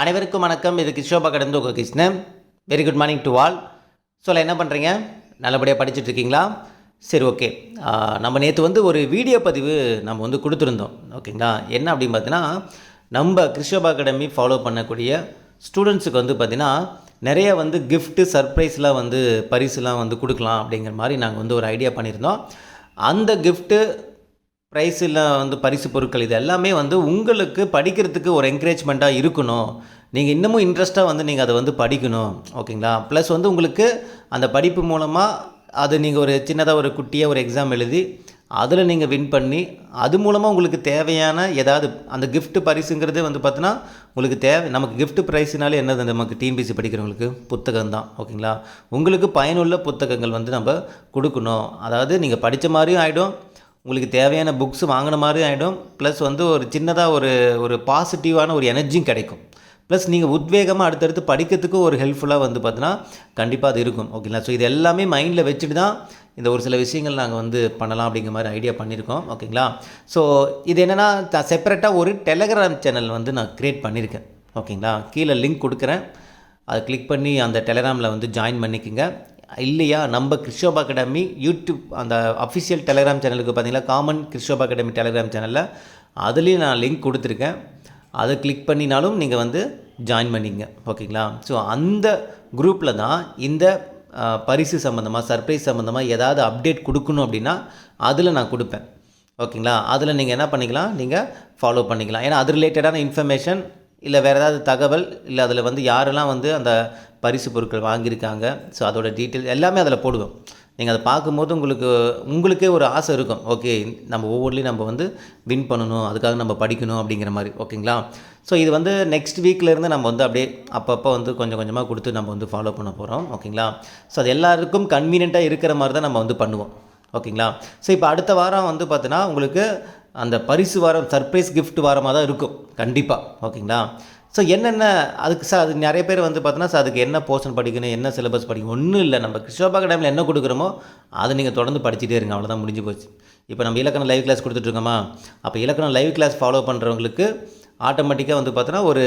அனைவருக்கும் வணக்கம். இது கிஷோபா கடந்து உங்கள் Krishnan. Very good morning to all so என்ன பண்ணுறீங்க நல்லபடியாக படிச்சுட்ருக்கீங்களா சரி ஓகே நம்ம நேற்று வந்து ஒரு வீடியோ பதிவு நம்ம வந்து கொடுத்துருந்தோம். ஓகேங்களா என்ன அப்படின்னு பார்த்தீங்கன்னா நம்ம கிருஷோபா அகாடமி ஃபாலோ பண்ணக்கூடிய ஸ்டூடெண்ட்ஸுக்கு வந்து பார்த்திங்கன்னா நிறைய வந்து கிஃப்ட்டு சர்ப்ரைஸ்லாம் வந்து பரிசுலாம் வந்து கொடுக்கலாம் அப்படிங்கிற மாதிரி நாங்கள் வந்து ஒரு ஐடியா பண்ணியிருந்தோம். அந்த கிஃப்ட்டு ப்ரைஸ் இல்லை வந்து பரிசு பொருட்கள் இது எல்லாமே வந்து உங்களுக்கு படிக்கிறதுக்கு ஒரு என்கரேஜ்மெண்ட்டாக இருக்கணும். நீங்கள் இன்னமும் இன்ட்ரெஸ்ட்டாக வந்து நீங்கள் அதை வந்து படிக்கணும். ஓகேங்களா? ப்ளஸ் வந்து உங்களுக்கு அந்த படிப்பு மூலமாக அது நீங்கள் ஒரு சின்னதாக ஒரு குட்டியாக ஒரு எக்ஸாம் எழுதி அதில் நீங்கள் வின் பண்ணி அது மூலமாக உங்களுக்கு தேவையான ஏதாவது அந்த கிஃப்ட் பரிசுங்கிறதே வந்து பார்த்தீங்கன்னா உங்களுக்கு தேவை நமக்கு கிஃப்ட் ப்ரைஸ்னாலே என்னது? நமக்கு டிஎன்பிசி படிக்கிறவங்களுக்கு புத்தகம் தான். ஓகேங்களா? உங்களுக்கு பயனுள்ள புத்தகங்கள் வந்து நம்ம கொடுக்கணும். அதாவது நீங்கள் படித்த மாதிரியும் ஆகிடும் உங்களுக்கு தேவையான புக்ஸ் வாங்கின மாதிரி ஆகிடும் ப்ளஸ் வந்து ஒரு சின்னதாக ஒரு ஒரு பாசிட்டிவான ஒரு எனர்ஜியும் கிடைக்கும். ப்ளஸ் நீங்கள் உத்வேகமாக அடுத்தடுத்து படிக்கிறதுக்கும் ஒரு ஹெல்ப்ஃபுல்லாக வந்து பார்த்தீங்கன்னா கண்டிப்பாக அது இருக்கும். ஓகேங்களா ஸோ இது எல்லாமே மைண்டில் வச்சுட்டு தான் இந்த ஒரு சில விஷயங்கள் நாங்கள் வந்து பண்ணலாம் அப்படிங்கிற மாதிரி ஐடியா பண்ணியிருக்கோம். ஓகேங்களா ஸோ இது என்னென்னா செப்பரேட்டாக ஒரு டெலகிராம் சேனல் வந்து நான் க்ரியேட் பண்ணியிருக்கேன். ஓகேங்களா கீழே லிங்க் கொடுக்குறேன். அதை கிளிக் பண்ணி அந்த டெலகிராமில் வந்து ஜாயின் பண்ணிக்கோங்க. இல்லையா? நம்ம கிருஷோபா அகாடமி யூடியூப் அந்த அஃபிஷியல் டெலகிராம் சேனலுக்கு பார்த்தீங்கன்னா காமன் கிருஷோபா அகாடமி டெலகிராம் சேனலில் அதுலேயும் நான் லிங்க் கொடுத்துருக்கேன். அதை கிளிக் பண்ணினாலும் நீங்கள் வந்து ஜாயின் பண்ணிங்க. ஓகேங்களா ஸோ அந்த குரூப்பில் தான் இந்த பரிசு சம்மந்தமாக சர்ப்ரைஸ் சம்மந்தமாக ஏதாவது அப்டேட் கொடுக்கணும் அப்படின்னா அதில் நான் கொடுப்பேன். ஓகேங்களா அதில் நீங்கள் என்ன பண்ணிக்கலாம்? நீங்கள் ஃபாலோ பண்ணிக்கலாம். ஏன்னா அது ரிலேட்டடான இன்ஃபர்மேஷன் இல்லை வேறு ஏதாவது தகவல் இல்லை அதில் வந்து யாரெல்லாம் வந்து அந்த பரிசு பொருட்கள் வாங்கியிருக்காங்க ஸோ அதோட டீட்டெயில் எல்லாமே அதில் போடுவோம். நீங்கள் அதை பார்க்கும்போது உங்களுக்கு உங்களுக்கே ஒரு ஆசை இருக்கும். ஓகே நம்ம ஒவ்வொருலையும் நம்ம வந்து வின் பண்ணணும் அதுக்காக நம்ம படிக்கணும் அப்படிங்கிற மாதிரி. ஓகேங்களா? ஸோ இது வந்து நெக்ஸ்ட் வீக்லேருந்து நம்ம வந்து அப்படியே அப்பப்போ வந்து கொஞ்சம் கொஞ்சமாக கொடுத்து நம்ம வந்து ஃபாலோ பண்ண போகிறோம் ஓகேங்களா? ஸோ அது எல்லாருக்கும் கன்வீனியண்ட்டாக இருக்கிற மாதிரி தான் நம்ம வந்து பண்ணுவோம். ஓகேங்களா? ஸோ இப்போ அடுத்த வாரம் வந்து பார்த்தீங்கன்னா உங்களுக்கு அந்த பரிசு வாரம் சர்ப்ரைஸ் கிஃப்ட் வாரமாக தான் இருக்கும். கண்டிப்பாக ஓகேங்களா? ஸோ என்னென்ன அதுக்கு சார் அது நிறைய பேர் வந்து பார்த்தோன்னா சார் அதுக்கு என்ன போர்ஷன் படிக்கணும் என்ன சிலபஸ் படிக்கணும் ஒன்றும் இல்லை. நம்ம கிருஷ்ணபா அகாடமியில் என்ன கொடுக்குறோமோ அதை நீங்கள் தொடர்ந்து படிச்சுட்டே இருங்க. அவ்வளோதான் முடிஞ்சு போச்சு. இப்போ நம்ம இலக்கணம் லைவ் கிளாஸ் கொடுத்துட்ருக்கோமா? அப்போ இலக்கணம் லைவ் கிளாஸ் ஃபாலோ பண்ணுறவங்களுக்கு ஆட்டோமேட்டிக்காக வந்து பார்த்தோன்னா ஒரு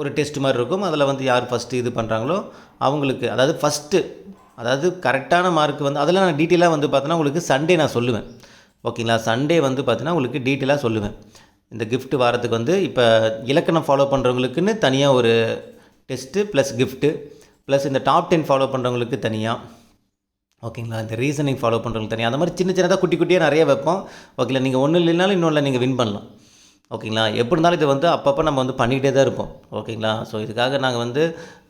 ஒரு டெஸ்ட் மாதிரி இருக்கும். அதில் வந்து யார் ஃபஸ்ட்டு இது பண்ணுறாங்களோ அவங்களுக்கு அதாவது ஃபஸ்ட்டு அதாவது கரெக்டான மார்க் வந்து அதெல்லாம் நான் டீட்டெயிலாக வந்து பார்த்தோன்னா உங்களுக்கு சண்டே நான் சொல்லுவேன். ஓகேங்களா? சண்டே வந்து பார்த்தீங்கன்னா உங்களுக்கு டீட்டெயிலாக சொல்லுவேன். இந்த கிஃப்ட் வாரத்துக்கு வந்து இப்போ இலக்கணம் ஃபாலோ பண்ணுறவங்களுக்குன்னு தனியாக ஒரு டெஸ்ட்டு ப்ளஸ் கிஃப்ட்டு ப்ளஸ் இந்த டாப் டென் ஃபாலோ பண்ணுறவங்களுக்கு தனியாக ஓகேங்களா? இந்த ரீசனிங் ஃபாலோ பண்ணுறவங்களுக்கு தனியாக அந்த மாதிரி சின்ன சின்னதாக குட்டி குட்டியாக நிறைய வைப்போம். ஓகேங்களா? நீங்கள் ஒன்றும் இல்லைனாலும் இன்னொன்றில் நீங்கள் வின் பண்ணலாம். ஓகேங்களா? எப்படி இருந்தாலும் இது வந்து அப்பப்போ நம்ம வந்து பண்ணிக்கிட்டே தான் இருப்போம். ஓகேங்களா? ஸோ இதுக்காக நாங்கள் வந்து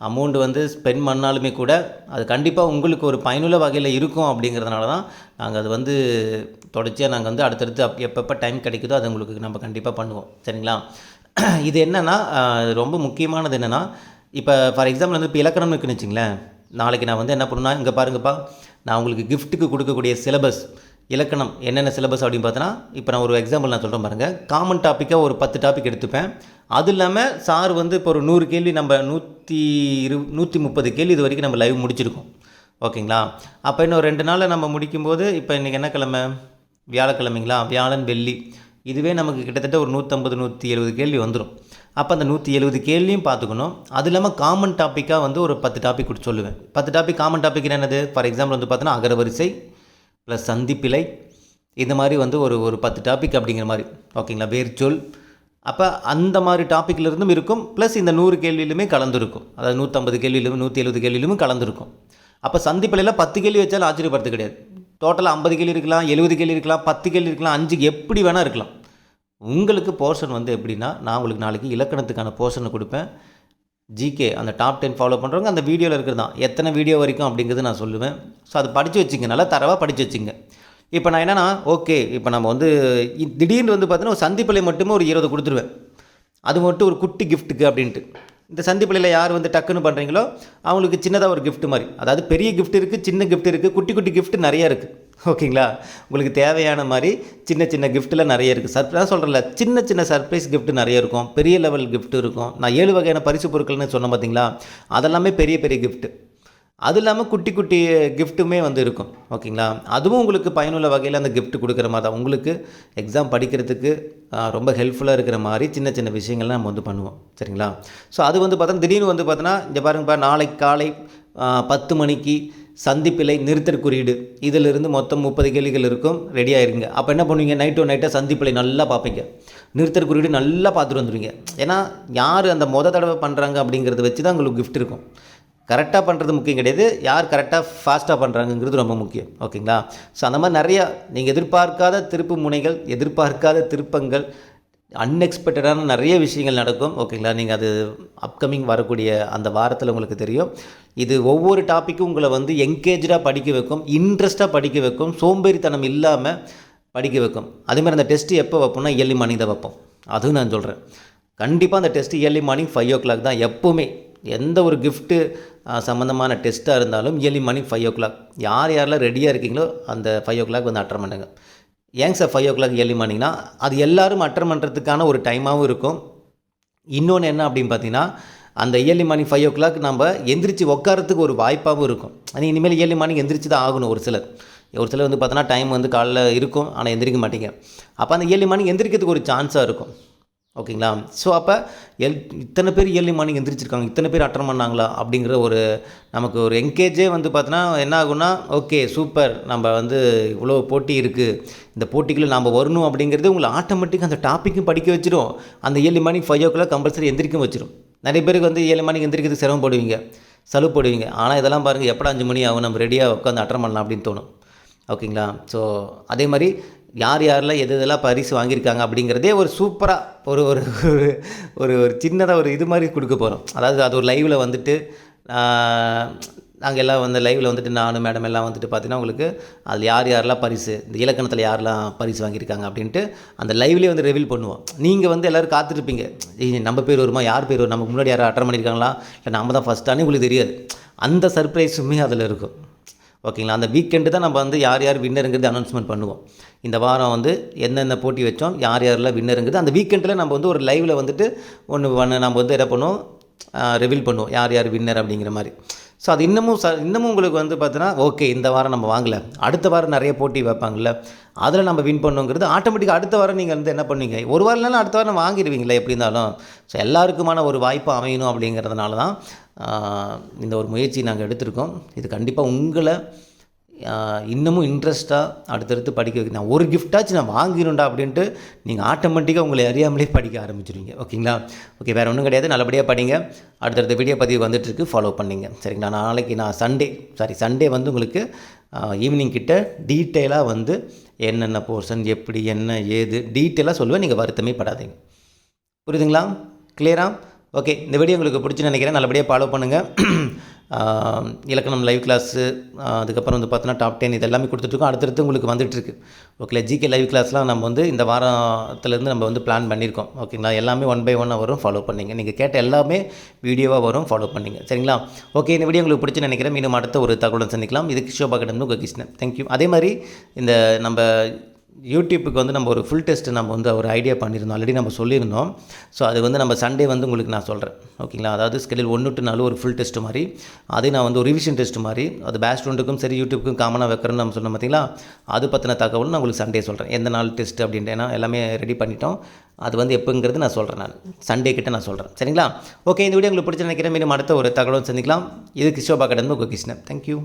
அமௌண்ட் வந்து ஸ்பெண்ட் பண்ணாலுமே கூட அது கண்டிப்பாக உங்களுக்கு ஒரு பயனுள்ள வகையில் இருக்கும் அப்படிங்கிறதுனால தான் நாங்கள் அது வந்து தொடர்ச்சியாக நாங்கள் வந்து அடுத்தடுத்து அப் எப்பப்போ டைம் கிடைக்குதோ அது உங்களுக்கு நம்ம கண்டிப்பாக பண்ணுவோம். சரிங்களா? இது என்னென்னா ரொம்ப முக்கியமானது என்னென்னா இப்போ ஃபார் எக்ஸாம்பிள் வந்து இப்போ இலக்கணம்னு இருக்குன்னு வச்சிங்களேன். நாளைக்கு நான் வந்து என்ன பண்ணுன்னா இங்கே பாருங்கப்பா நான் உங்களுக்கு கிஃப்ட்டுக்கு கொடுக்கக்கூடிய சிலபஸ் இலக்கணம் என்னென்ன சிலபஸ் அப்படின்னு பார்த்தோன்னா இப்போ நான் ஒரு எக்ஸாம்பிள் நான் சொல்கிறேன் பாருங்கள் காமன் டாப்பிக்காக ஒரு பத்து டாபிக் எடுத்துப்பேன். அது இல்லாமல் சார் வந்து இப்போ ஒரு நூறு கேள்வி நம்ம நூற்றி இரு நூற்றி முப்பது கேள்வி இது வரைக்கும் நம்ம லைவ் முடிச்சிருக்கோம். ஓகேங்களா? அப்போ இன்னும் ரெண்டு நாளில் நம்ம முடிக்கும்போது இப்போ இன்றைக்கி என்ன கிழமை? வியாழக்கிழமைங்களா? வியாழன் வெள்ளி. இதுவே நமக்கு கிட்டத்தட்ட ஒரு நூற்றம்பது நூற்றி எழுபது கேள்வி வந்துடும் அப்போ அந்த நூற்றி எழுபது கேள்வியும் பார்த்துக்கணும். அது இல்லாமல் காமன் டாப்பிக்காக வந்து ஒரு பத்து டாபிக் கொடுத்து சொல்லுவேன். பத்து டாபிக் காமன் டாபிக் என்னது? ஃபார் எக்ஸாம்பிள் வந்து பார்த்தோன்னா அகரவரிசை ப்ளஸ் சந்திப்பிலை. இந்த மாதிரி வந்து ஒரு ஒரு பத்து டாபிக் அப்படிங்கிற மாதிரி. ஓகேங்களா வேர்ச்சொல் அப்போ அந்த மாதிரி டாப்பிக்கில் இருந்தும் இருக்கும் ப்ளஸ் இந்த நூறு கேள்வியிலுமே கலந்துருக்கும். அதாவது நூற்றம்பது கேள்வியிலும் நூற்றி எழுபது கேள்வியிலும் கலந்துருக்கும். அப்போ சந்திப்பிலையில் பத்து கேள்வி வச்சாலும் ஆச்சரியப்படுறது கிடையாது. டோட்டலாக ஐம்பது கேள்வி இருக்கலாம் எழுபது கேள்வி இருக்கலாம் பத்து கேள்வி இருக்கலாம் அஞ்சு எப்படி வேணால் இருக்கலாம். உங்களுக்கு போர்ஷன் வந்து எப்படின்னா நான் உங்களுக்கு நாளைக்கு இலக்கணத்துக்கான போர்ஷனை கொடுப்பேன். ஜிகே அந்த டாப் டென் ஃபாலோ பண்ணுறவங்க அந்த வீடியோவில் இருக்கிறது தான். எத்தனை வீடியோ வரைக்கும் அப்படிங்கிறது நான் சொல்லுவேன். ஸோ அதை படித்து வச்சுங்க. நல்லா தரவாக படித்து வச்சுங்க. இப்போ நான் என்னென்னா ஓகே இப்போ நம்ம வந்து திடீர்னு வந்து பார்த்தீங்கன்னா ஒரு சந்திப்பிலை மட்டுமே ஒரு இருபது கொடுத்துருவேன். அது மட்டும் ஒரு குட்டி கிஃப்ட்டுக்கு அப்படின்ட்டு. இந்த சந்திப்பிலையில் யார் வந்து டக்குன்னு பண்ணுறீங்களோ அவங்களுக்கு சின்னதாக ஒரு கிஃப்ட் மாதிரி. அதாவது பெரிய கிஃப்ட் இருக்குது சின்ன கிஃப்ட் இருக்குது குட்டி குட்டி கிஃப்ட் நிறைய இருக்குது ஓகேங்களா? உங்களுக்கு தேவையான மாதிரி சின்ன சின்ன கிஃப்ட்டில் நிறைய இருக்குது சர்ப்ரைஸ் நான் சொல்கிறேன்ல சின்ன சின்ன சர்ப்ரைஸ் கிஃப்ட் நிறைய இருக்கும். பெரிய லெவல் கிஃப்ட் இருக்கும். நான் ஏழு வகையான பரிசு பொருட்கள்னு சொன்னேன் பார்த்தீங்களா அதெல்லாமே பெரிய பெரிய கிஃப்ட்டு அது இல்லாமல் குட்டி குட்டி கிஃப்ட்டுமே வந்து இருக்கும். ஓகேங்களா? அதுவும் உங்களுக்கு பயனுள்ள வகையில் அந்த கிஃப்ட் கொடுக்குற மாதிரி தான். உங்களுக்கு எக்ஸாம் படிக்கிறதுக்கு ரொம்ப ஹெல்ப்ஃபுல்லாக இருக்கிற மாதிரி சின்ன சின்ன விஷயங்கள்லாம் நம்ம வந்து பண்ணுவோம். சரிங்களா? ஸோ அது வந்து பார்த்தோன்னா திடீர்னு வந்து பார்த்தோன்னா இங்கே பாருங்கப்பா நாளைக்கு காலை பத்து மணிக்கு சந்திப்பிலை நிறுத்தற் குறியீடு. இதிலிருந்து மொத்தம் முப்பது கேள்விகள் இருக்கும். ரெடியாக இருங்க அப்போ என்ன பண்ணுவீங்க? நைட் டு நைட்டாக சந்திப்பிலை நல்லா பார்ப்பீங்க. நிறுத்தற் குறியீடு நல்லா பார்த்துட்டு வந்துடுவீங்க ஏன்னா யார் அந்த மொத தடவை பண்ணுறாங்க அப்படிங்கிறத வச்சு தான் உங்களுக்கு கிஃப்ட் இருக்கும். கரெக்டாக பண்ணுறது முக்கியம் கிடையாது. யார் கரெக்டாக ஃபாஸ்ட்டாக பண்ணுறாங்கங்கிறது ரொம்ப முக்கியம். ஓகேங்களா ஸோ அந்த மாதிரி நிறையா நீங்கள் எதிர்பார்க்காத திருப்பு முனைகள் எதிர்பார்க்காத திருப்பங்கள் அன்எக்ஸ்பெக்டடான நிறைய விஷயங்கள் நடக்கும். ஓகேங்களா? நீங்கள் அது அப்கமிங் வரக்கூடிய அந்த வாரத்தில் உங்களுக்கு தெரியும். இது ஒவ்வொரு டாப்பிக்கும் உங்களை வந்து என்கேஜாக படிக்க வைக்கும். இன்ட்ரெஸ்ட்டாக படிக்க வைக்கும். சோம்பேறித்தனம் இல்லாமல் படிக்க வைக்கும். அதேமாதிரி அந்த டெஸ்ட்டு எப்போ வைப்போம்னா இயர்லி மார்னிங் தான் வைப்போம். அதுவும் நான் சொல்கிறேன் கண்டிப்பாக அந்த test early morning five o'clock தான் எப்போவுமே. எந்த ஒரு கிஃப்ட்டு சம்மந்தமான டெஸ்ட்டாக இருந்தாலும் early morning five o'clock யார் யாரெல்லாம் ரெடியாக இருக்கீங்களோ அந்த ஃபைவ் ஓ கிளாக் வந்து அட்டன் பண்ணுங்கள் ஏங்க sir five o'clock early மார்னிங்னா அது எல்லோரும் அட்டன் பண்ணுறதுக்கான ஒரு டைமாகவும் இருக்கும். இன்னொன்று என்ன அப்படின்னு பார்த்தீங்கன்னா அந்த early morning five o'clock நம்ம எந்திரிச்சு உட்காரத்துக்கு ஒரு வாய்ப்பாகவும் இருக்கும். அது இனிமேல் இயர்லி மார்னிங் எந்திரிச்சு தான் ஆகணும் ஒரு சிலர். ஒரு சிலர் வந்து பார்த்தோன்னா டைம் வந்து காலைல இருக்கும் ஆனால் எந்திரிக்க மாட்டீங்க. அப்போ அந்த இயர்லி மார்னிங் எந்திரிக்கிறதுக்கு ஒரு சான்ஸாக இருக்கும். ஓகேங்களா? ஸோ அப்போ எல் இத்தனை பேர் இயர்லி மார்னிங் எந்திரிச்சிருக்காங்க. இத்தனை பேர் அட்டன் பண்ணாங்களா? அப்படிங்கிற ஒரு நமக்கு ஒரு என்கேஜே வந்து பார்த்தோன்னா என்ன ஆகும்னா ஓகே சூப்பர். நம்ம வந்து இவ்வளோ போட்டி இருக்குது இந்த போட்டிக்குள்ளே நம்ம வரணும் அப்படிங்கிறது உங்களை ஆட்டோமேட்டிக்காக அந்த டாப்பிக்கும் படிக்க வச்சிடும் அந்த early morning five o'clock compulsory எந்திரிக்கும் வச்சிடும் நிறைய பேருக்கு வந்து ஏழு மணிக்கு எந்திரிக்கிறதுக்கு சிரமப்படுவீங்க. சலுப்பு போடுவீங்க. ஆனால் இதெல்லாம் பாருங்கள் எப்படா அஞ்சு மணி ஆகும்? நம்ம ரெடியாக உட்காந்து அட்டன் பண்ணலாம் அப்படின்னு தோணும். ஓகேங்களா? ஸோ அதே மாதிரி யார் யாரெல்லாம் எது எதெல்லாம் பரிசு வாங்கியிருக்காங்க அப்படிங்கிறதே ஒரு சூப்பராக ஒரு ஒரு ஒரு ஒரு ஒரு சின்னதாக ஒரு இது மாதிரி கொடுக்க போகிறோம் அதாவது அது ஒரு லைவில் வந்துட்டு நாங்கள் எல்லாம் வந்து லைவில் வந்துட்டு நானும் மேடம் எல்லாம் வந்துட்டு பார்த்தீங்கன்னா உங்களுக்கு அதில் யார் யாரெல்லாம் பரிசு இந்த இலக்கணத்தில் யாரெல்லாம் பரிசு வாங்கியிருக்காங்க அப்படின்ட்டு அந்த லைவ்லேயே வந்து ரிவீல் பண்ணுவோம். நீங்கள் வந்து எல்லோரும் காத்திருப்பீங்க. நம்ம பேர் வருமா? யார் பேர் வரும்? நமக்கு முன்னாடி யாரும் அட்டன் பண்ணியிருக்காங்களா? இல்லை நம்ம தான் ஃபஸ்ட்டானே உங்களுக்கு தெரியாது. அந்த சர்ப்ரைஸுமே அதில் இருக்கும். ஓகேங்களா? அந்த வீக்கெண்டு தான் நம்ம வந்து யார் யார் வின்னருங்கிறது அனௌன்ஸ்மெண்ட் பண்ணுவோம். இந்த வாரம் வந்து என்னென்ன போட்டி வச்சோம் யார் யாரெல்லாம் வின்னருங்கிறது அந்த வீக்கெண்டில் நம்ம வந்து ஒரு லைவில் வந்துட்டு ஒன்று ஒன்று நம்ம வந்து என்ன பண்ணுவோம் ரிவீல் பண்ணுவோம் யார் யார் வின்னர் அப்படிங்கிற மாதிரி. ஸோ அது இன்னமும் ச இன்னமும் உங்களுக்கு வந்து பார்த்தீங்கன்னா ஓகே இந்த வாரம் நம்ம வாங்கலை. அடுத்த வாரம் நிறைய போட்டி வைப்பாங்கல்ல. அதில் நம்ம வின் பண்ணுங்கிறது ஆட்டோமேட்டிக்காக அடுத்த வாரம் நீங்கள் வந்து என்ன பண்ணுவீங்க? ஒரு வாரம் இல்லைனா அடுத்த வாரம் வாங்கிடுவீங்களே எப்படி இருந்தாலும்? ஸோ எல்லாருக்குமான ஒரு வாய்ப்பு அமையணும் அப்படிங்கிறதுனால தான் இந்த ஒரு முயற்சி நாங்கள் எடுத்திருக்கோம். இது கண்டிப்பாக உங்களை இன்னமும் இன்ட்ரெஸ்ட்டாக அடுத்தடுத்து படிக்க வைக்க நான் ஒரு கிஃப்டாச்சும் நான் வாங்கிடணும்டா அப்படின்ட்டு நீங்கள் ஆட்டோமேட்டிக்காக உங்களை அறியாமலே படிக்க ஆரம்பிச்சிருவீங்க. ஓகேங்களா? ஓகே வேறு ஒன்றும் கிடையாது. நல்லபடியாக படிங்க. அடுத்தடுத்த வீடியோ பதிவு வந்துட்டுருக்கு. ஃபாலோ பண்ணிங்க. சரிங்களா? நாளைக்கு நான் சண்டே சாரி சண்டே வந்து உங்களுக்கு ஈவினிங் கிட்ட டீட்டெயிலாக வந்து என்னென்ன போர்ஷன் எப்படி என்ன ஏது டீட்டெயிலாக சொல்லுவேன். நீங்கள் வருத்தமே படாதீங்க. புரியுதுங்களா? கிளியரா ஓகே இந்த வீடியோ உங்களுக்கு பிடிச்சி நினைக்கிறேன். நல்லபடியாக ஃபாலோ பண்ணுங்கள் இலக்கணம் லைவ் கிளாஸு அதுக்கப்புறம் வந்து பார்த்தோன்னா டாப் டென் இது எல்லாமே கொடுத்துட்ருக்கோம். அடுத்தடுத்து உங்களுக்கு வந்துட்டுருக்கு ஓகேங்களா ஜிகே லைவ் கிளாஸ்லாம் நம்ம வந்து இந்த வாரத்துலேருந்து நம்ம வந்து பிளான் பண்ணியிருக்கோம். ஓகேங்களா எல்லாமே ஒன் பை ஒன்னாக வரும் ஃபாலோ பண்ணிங்க. நீங்கள் கேட்ட எல்லாமே வீடியோவாக வரும் ஃபாலோ பண்ணிங்க. சரிங்களா? ஓகே இந்த வீடியோ உங்களுக்கு பிடிச்சுன்னு நினைக்கிறேன். மீண்டும் அடுத்த ஒரு தகவலுடன் சந்திக்கலாம். இது கிஷோபா கிட்ட உங்கள் கிருஷ்ணன். தேங்க்யூ அதே மாதிரி இந்த நம்ம யூடியூப்புக்கு வந்து நம்ம ஒரு ஃபுல் டெஸ்ட் நம்ம வந்து ஒரு ஐடியா பண்ணியிருந்தோம். ஆல்ரெடி நம்ம சொல்லியிருந்தோம். ஸோ அது வந்து நம்ம சண்டே வந்து உங்களுக்கு நான் சொல்கிறேன் ஓகேங்களா அதாவது ஸ்கெடியூல் ஒன்று டு நாலு ஒரு ஃபுல் டெஸ்ட் மாதிரி அதே நான் வந்து ஒரு ரிவிஷன் டெஸ்ட் மாதிரி அது பேஸ்ட் ஸ்டூடெண்ட்டுக்கும் சரி யூடியூப்புக்கும் காமனாக வைக்கிறேன்னு நம்ம சொன்னோம் பார்த்தீங்களா அது பற்றின தகவல் நான் உங்களுக்கு சண்டே சொல்கிறேன் எந்த நாள் டெஸ்ட் அப்படின்ட்டு? ஏன்னா எல்லாமே ரெடி பண்ணிட்டோம். அது வந்து எப்போங்கிறது நான் சொல்கிறேன் நான். சண்டே கிட்ட நான் சொல்கிறேன் சரிங்களா? ஓகே இந்த வீடியோ உங்களுக்கு பிடிச்ச நினைக்கிறேன். மீண்டும் அடுத்த ஒரு தகவலும் சந்திக்கலாம். இது கிஷோபா கடந்து உங்கள் கிருஷ்ணன். தேங்க்யூ